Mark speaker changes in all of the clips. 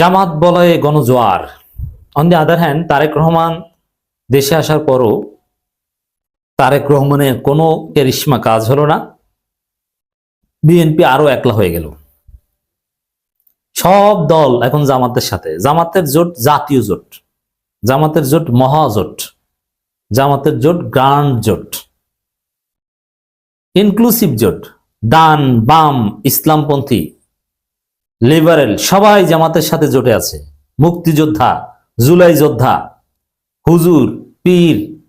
Speaker 1: জামাত বলয়ে গণজোয়ার। On the other hand Tarique Rahman দেশে আসার পরও তারেক রহমানের কোনো কেরিশমা কাজ হলো না। বিএনপি আরও একলা হয়ে গেল। সব দল এখন জামাতের সাথে। জামাতের জোট জাতীয় জোট। জামাতের জোট মহাজোট জামাতের জোট গ্রান্ড জোট। ইনক্লুসিভ জোট। ডান, বাম, ইসলামপন্থী লিবারেল সবাই জামাতের সাথে জোটে আছে। মুক্তিযোদ্ধা, জুলাই যোদ্ধা, হুজুর, পীর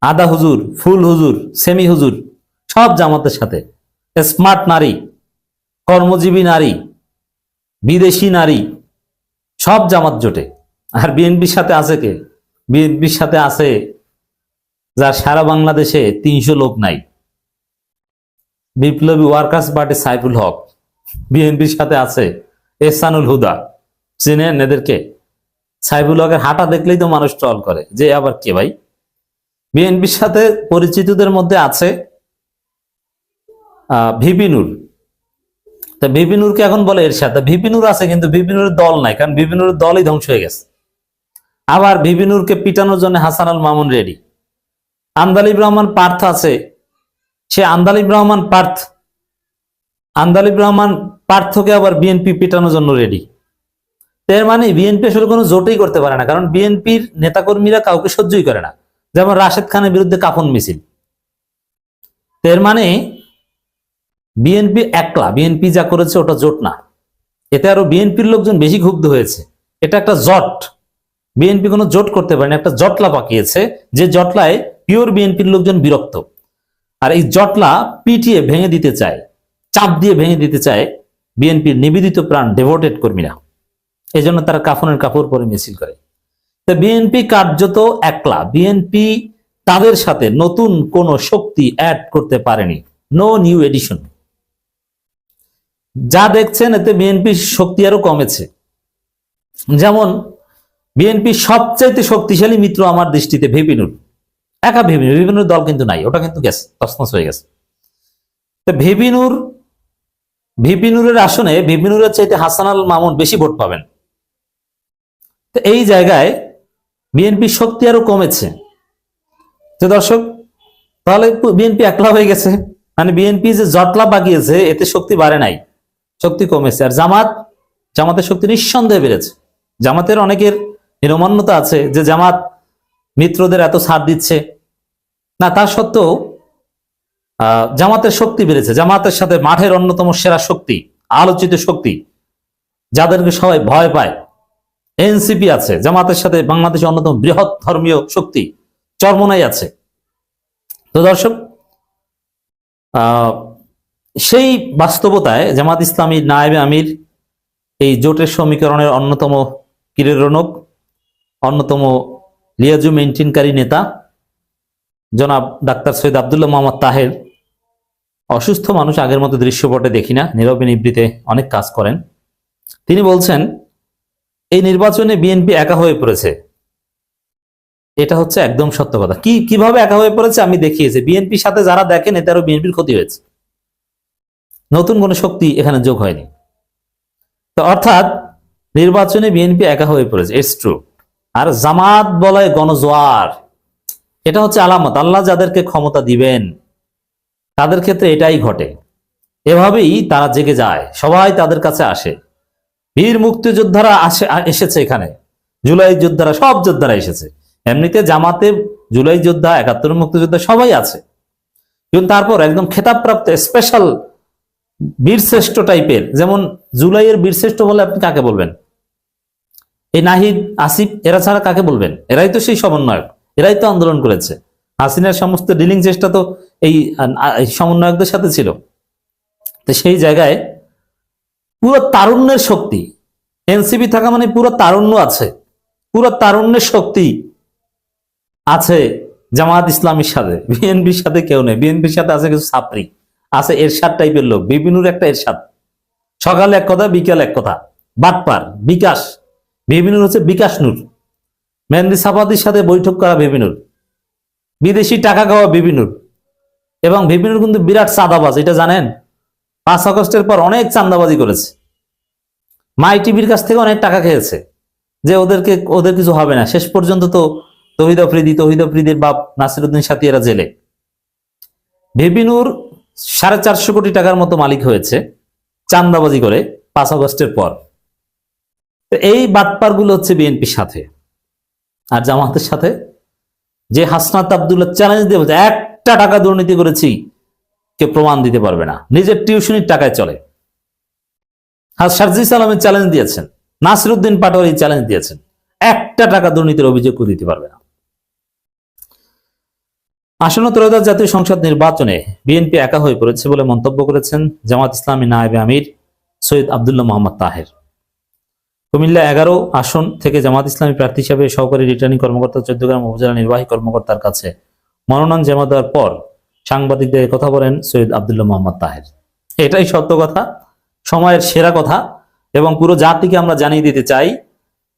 Speaker 1: আদা হুজুর, ফুল হুজুর, সেমি হুজুর, সব জামাতের সাথে। স্মার্ট নারী, কর্মজীবী নারী, বিদেশি নারী, সব জামাত জোটে। আর বিএনপির সাথে আছে কে? বিএনপির সাথে আছে যার সারা বাংলাদেশে তিনশো লোক নাই। বিপ্লবী ওয়ার্কার্স পার্টি সাইফুল হক। বিএনপির সাথে আছে এহসানুল হুদা। চিনেন এদেরকে। সাইফুল হকের হাঁটা দেখলেই তো মানুষ ট্রল করে যে আবার কে ভাই? বিএনপির সাথে পরিচিতদের মধ্যে আছে আহ, ভিপি নূর। তা ভিপি নূরকে এখন বলে এর সাথে ভিপি নূর আছে কিন্তু ভিপি নূরের দল নাই কারণ ভিপি নূরের দলই ধ্বংস হয়ে গেছে। আবার ভিপি নূরকে পিটানোর জন্য হাসান আল মামুন রেডি আন্দালিব রহমান পার্থ আছে। সে আন্দালিব রহমান পার্থ আন্দালিব রহমান পার্থকে আবার বিএনপি পিটানোর জন্য রেডি এর মানে বিএনপি আসলে কোনো জোটই করতে পারে না, কারণ বিএনপির নেতাকর্মীরা কাউকে সহ্যই করে না। যেমন রাশেদ খানের বিরুদ্ধে কাফন মিছিল। এর মানে বিএনপি একলা বিএনপি যা করেছে ওটা জোট না। এতে আরও বিএনপির লোকজন বেশি ক্ষুব্ধ হয়েছে। এটা একটা জট। বিএনপি কোনো জোট করতে পারেনি, একটা জটলা পাকিয়েছে, যে জটলায় পিওর বিএনপির লোকজন বিরক্ত। আর এই জটলা পিটিয়ে ভেঙে দিতে চায়। চাপ দিয়ে ভেঙে দিতে চায় বিএনপির নিবেদিত প্রাণ ডেভোটেড কর্মীরা। এই জন্য তারা কাফনের কাপড় পরে মিছিল করে। তো বিএনপি কার্যত একলা। বিএনপি তাদের সাথে নতুন কোন শক্তি অ্যাড করতে পারেনি। নো নিউ এডিশন যা দেখছেন এতে বিএনপির শক্তি আরও কমেছে। যেমন, বিএনপি সবচাইতে শক্তিশালী মিত্র আমার দৃষ্টিতে ভেপিনুর একা ভেপিনুর ভেপিনুর দল কিন্তু নাই। ওটা কিন্তু গেছে তসমস হয়ে গেছে। তো ভেপিনুর ভিপিনুরের আসনে ভিপিনুরের চাইতে হাসান আল মামুন বেশি ভোট পাবেন। তো এই জায়গায় বিএনপির শক্তি আরও কমেছে। তো দর্শক, তাহলে বিএনপি একলা হয়ে গেছে। মানে বিএনপি যে জটলা বাগিয়েছে, এতে শক্তি বাড়ে নাই। শক্তি কমেছে। আর জামাত, জামাতের শক্তি নিঃসন্দেহে বেড়েছে। জামাতের অনেকের নিরমান্যতা আছে যে জামাত মিত্রদের এত ছাড় দিচ্ছে। না, তা সত্ত্বেও জামাতের শক্তি বেড়েছে। জামাতের সাথে মাঠের অন্যতম সেরা শক্তি, আলোচিত শক্তি, যাদেরকে সবাই ভয় পায়, এনসিপি আছে। জামাতের সাথে বাংলাদেশের অন্যতম বৃহৎ ধর্মীয় শক্তি, চরমনাই আছে। তো দর্শক সেই বাস্তবতায় জামাত ইসলামী নায়েবে আমির এই জোটের সমীকরণের অন্যতম কিরেরনক অন্যতম লিয়াজু মেনটেনকারী নেতা, জনাব ডাক্তার সৈয়দ আবদুল্লাহ মোহাম্মদ তাহের অসুস্থ মানুষ আগের মতো দৃশ্যপটে দেখি না। নীরবে নিবৃতে অনেক কাজ করেন। তিনি বলছেন, এই নির্বাচনে বিএনপি একা হয়ে পড়েছে। এটা হচ্ছে একদম সত্য কথা। কি, কীভাবে একা হয়ে পড়েছে আমি দেখিয়েছি। বিএনপির সাথে যারা দেখেন আরও বিএনপির ক্ষতি হয়েছে। নতুন কোনো শক্তি এখানে যোগ হয়নি। তো অর্থাৎ, নির্বাচনে বিএনপি একা হয়ে পড়েছে। ইটস ট্রু আর জামাত বলায় গণজোয়ার। এটা হচ্ছে আলামত। আল্লাহ যাদেরকে ক্ষমতা দিবেন তাদের ক্ষেত্রে এটাই ঘটে। এভাবেই তারা জেগে যায়, সবাই তাদের কাছে আসে। বীর মুক্তিযোদ্ধারা আসে, এসেছে এখানে। জুলাই যোদ্ধারা, সব যোদ্ধারা এসেছে। এমনিতে জামাতে জুলাই যোদ্ধা, একাত্তর মুক্তিযোদ্ধা সবাই আছে। কিন্তু তারপর একদম খেতাবপ্রাপ্ত স্পেশাল বীরশ্রেষ্ঠ টাইপের যেমন জুলাইয়ের বীরশ্রেষ্ঠ বলে আপনি কাকে বলবেন? এই নাহিদ, আসিফ, এরা ছাড়া কাকে বলবেন? এরাই তো সেই সমন্বয়ক, এরাই তো আন্দোলন করেছে। হাসিনার সমস্ত ডিলিং চেষ্টা তো এই সমন্বয়কদের সাথে ছিল। তো সেই জায়গায় পুরো তারুণ্যের শক্তি, এনসিপি থাকা মানে পুরো তারুণ্য আছে। পুরো তারুণ্যের শক্তি আছে জামাত ইসলামীর সাথে। বিএনপির সাথে কেউ নেই। বিএনপির সাথে আছে কিছু ছাত্রী, আছে এরশাদ টাইপের লোক। বিপিনুর একটা এরশাদ। সকালে এক কথা, বিকাল এক কথা। বাটপার, বিকাশ। বিপিনুর হচ্ছে বিকাশ নূর। মেহেন্দি সাফাদির সাথে বৈঠক করা বিপিনুর। বিদেশি টাকা খাওয়া বিপিনুর। এবং বিপিনুর কিন্তু বিরাট চাঁদাবাজ, এটা জানেন? পাঁচ আগস্টের পর অনেক চাঁদাবাজি করেছে। মাই টিভির কাছ থেকে অনেক টাকা খেয়েছে, যে ওদেরকে, ওদের কিছু হবে না। শেষ পর্যন্ত তো তহিদ আফ্রিদি, তহিদ আফ্রিদির বাপ নাসিরুদ্দিন সাথিয়ারা জেলে। ভেবিনুর সাড়ে চারশো কোটি টাকার মতো মালিক হয়েছে চান্দাবাজি করে পাঁচ আগস্টের পর। এই বাটপারগুলো হচ্ছে বিএনপির সাথে। আর জামাতের সাথে যে হাসনাত আবদুল্লাহ চ্যালেঞ্জ দিয়ে বলছে একটা টাকা দুর্নীতি করেছি, কে প্রমাণ দিতে পারবে না। নিজের টিউশনির টাকায় চলে। আর সারজি সালামের চ্যালেঞ্জ দিয়েছেন। নাসিরুদ্দিন পাটোয়ারি চ্যালেঞ্জ দিয়েছেন। একটা টাকা দুর্নীতির অভিযোগ দিতে পারবে না। আসন্ন ত্রয়োদশ জাতীয় সংসদ নির্বাচনে বিএনপি একা হয়ে পড়েছে বলে মন্তব্য করেছেন জামাত ইসলামী নায়েবে আমির সৈয়দ আবদুল্লাহ মোহাম্মদ তাহের। কুমিল্লা এগারো আসন থেকে জামাত ইসলামী প্রার্থী হিসাবে সহকারী রিটার্নিং কর্মকর্তা চৌদ্দগ্রাম উপজেলা নির্বাহী কর্মকর্তার কাছে মনোনয়ন জমা দেওয়ার পর সাংবাদিকদের কথা বলেন সৈয়দ আবদুল্লাহ মোহাম্মদ তাহের। এটাই সত্য কথা, সময়ের সেরা কথা এবং পুরো জাতিকে আমরা জানিয়ে দিতে চাই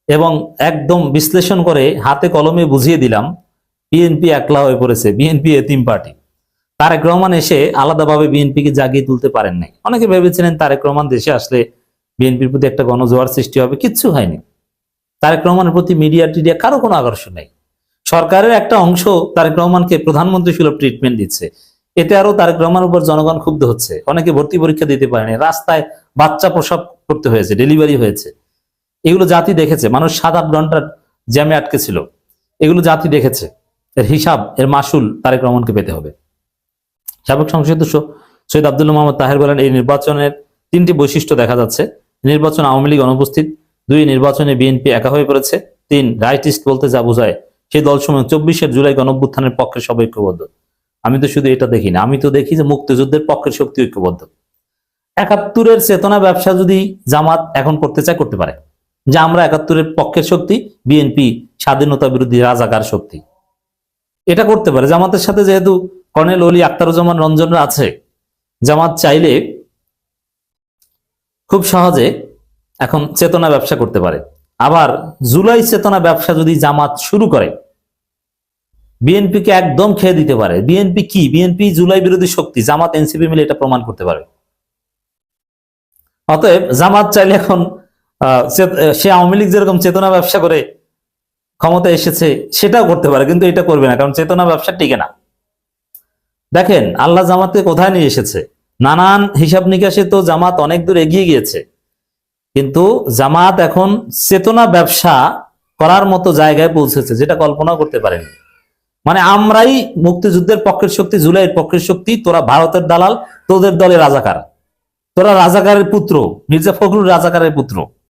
Speaker 1: এবং একদম বিশ্লেষণ করে হাতে কলমে বুঝিয়ে দিলাম, বিএনপি একলা হয়ে পড়েছে, বিএনপি এতিম পার্টি। তারেক রহমান এসে আলাদাভাবে বিএনপিকে জাগিয়ে তুলতে পারেন নাই। অনেকে ভেবেছিলেন তারেক রহমান দেশে আসলে বিএনপির প্রতি একটা গণজোয়ার সৃষ্টি হবে, কিচ্ছু হয়নি। তারেক রহমানের প্রতি মিডিয়া টিডিয়া কারও কোনো আকর্ষণ নেই। সরকারের একটা অংশ তারেক রহমানকে প্রধানমন্ত্রী সুলভ ট্রিটমেন্ট দিচ্ছে। এতে আরও তারেক রহমানের উপর জনগণ ক্ষুব্ধ হচ্ছে। অনেকে ভর্তি পরীক্ষা দিতে পারেনি রাস্তায় বাচ্চা প্রসব করতে হয়েছে ডেলিভারি হয়েছে। এগুলো জাতি দেখেছে। মানুষ সাত আট ঘণ্টার জ্যামে আটকে ছিল। এগুলো জাতি দেখেছে। এর হিসাব, এর মাসুল তারেক রহমানকে পেতে হবে। সাবেক সংসদ সৈয়দ আব্দুল্লাহ মোহাম্মদ তাহের বলেন, এই নির্বাচনের তিনটি বৈশিষ্ট্য দেখা যাচ্ছে। নির্বাচন আওয়ামী লীগ অনুপস্থিত, দুই নির্বাচনে বিএনপি একা হয়ে পড়েছে, তিন রাইটিস্ট বলতে যা বোঝায়, সেই দলসমূহ চব্বিশের জুলাই গণঅভ্যুত্থানের পক্ষে সব ঐক্যবদ্ধ। আমি তো শুধু এটা দেখি না, আমি তো দেখি যে মুক্তিযুদ্ধের পক্ষের শক্তি ঐক্যবদ্ধ। একাত্তরের চেতনা ব্যবসা যদি জামাত এখন করতে চায়, করতে পারে। যে আমরা একাত্তরের পক্ষের শক্তি, বিএনপি স্বাধীনতা বিরোধী রাজাকার শক্তি। এটা করতে পারে। জামাতের সাথে যেহেতু কর্নেল অলি আক্তারুজ্জামান রঞ্জনরা আছে, জামাত চাইলে খুব সহজে এখন চেতনা ব্যবসা করতে পারে। আবার জুলাই চেতনা ব্যবসা যদি জামাত শুরু করে বিএনপিকে একদম খেয়ে দিতে পারে। বিএনপি কি? বিএনপি জুলাই বিরোধী শক্তি, জামাত, এনসিপি মিলে এটা প্রমাণ করতে পারে। অতএব জামাত চাইলে এখন সে আওয়ামী লীগ যেরকম চেতনা ব্যবসা করে ক্ষমতা এসেছে, সেটাও করতে পারে, কিন্তু এটা করবে না, কারণ চেতনা ব্যবসা টিকে না। দেখেন, আল্লাহ জামাতকে কোথায় নিয়ে এসেছে? নানান হিসাব নিকাশে তো জামাত অনেক দূর এগিয়ে গিয়েছে। কিন্তু জামাত এখন চেতনা ব্যবসা করার মতো জায়গায় পৌঁছেছে, যেটা কল্পনা করতে পারেন। মানে আমরাই মুক্তিযুদ্ধের পক্ষের শক্তি, জুলাইয়ের পক্ষের শক্তি, তোরা ভারতের দালাল, তোদের দলে রাজাকার। তোরা রাজাকারের পুত্র, মির্জা ফখরুল রাজাকারের পুত্র।